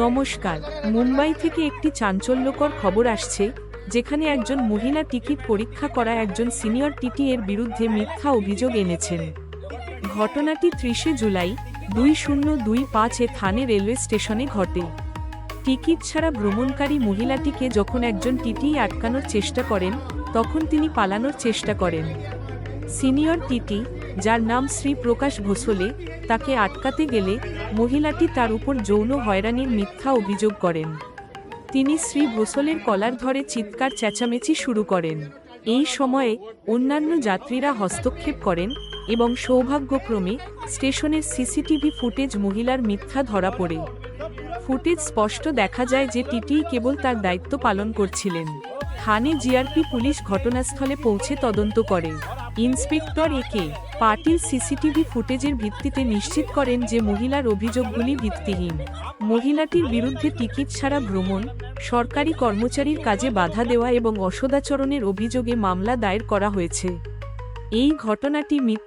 নমস্কার। মুম্বাই থেকে একটি চাঞ্চল্যকর খবর আসছে, যেখানে একজন মহিলা টিকিট পরীক্ষা করা একজন সিনিয়র টিটি এর বিরুদ্ধে মিথ্যা অভিযোগ এনেছেন। ঘটনাটি ত্রিশে জুলাই দুই শূন্য দুই পাঁচে থানে রেলওয়ে স্টেশনে ঘটে। টিকিট ছাড়া ভ্রমণকারী মহিলাটিকে যখন একজন টিটি আটকানোর চেষ্টা করেন, তখন তিনি পালানোর চেষ্টা করেন। সিনিয়র টিটি যার নাম শ্রী প্রকাশ ভোসলে, তাকে আটকাতে গেলে মহিলাটি তার উপর যৌন হয়রানির মিথ্যা অভিযোগ করেন। তিনি শ্রী ভোসলের কলার ধরে চিৎকার চেঁচামেচি শুরু করেন। এই সময়ে অন্যান্য যাত্রীরা হস্তক্ষেপ করেন এবং সৌভাগ্যক্রমে স্টেশনের সিসিটিভি ফুটেজ মহিলার মিথ্যা ধরা পড়ে। ফুটেজ স্পষ্ট দেখা যায় যে টিটি কেবল তার দায়িত্ব পালন করছিলেন। থানে জিআরপি পুলিশ ঘটনাস্থলে পৌঁছে তদন্ত করে। ইন্সপেক্টর একে পাটিল সিসিটিভি ফুটেজের ভিত্তিতে নিশ্চিত করেন যে মহিলার অভিযোগগুলি ভিত্তিহীন। মহিলাটির বিরুদ্ধে টিকিট ছাড়া ভ্রমণ, সরকারি কর্মচারীর কাজে বাধা দেওয়া এবং অসদাচরণের অভিযোগে মামলা দায়ের করা হয়েছে। এই ঘটনাটি মিথ্যা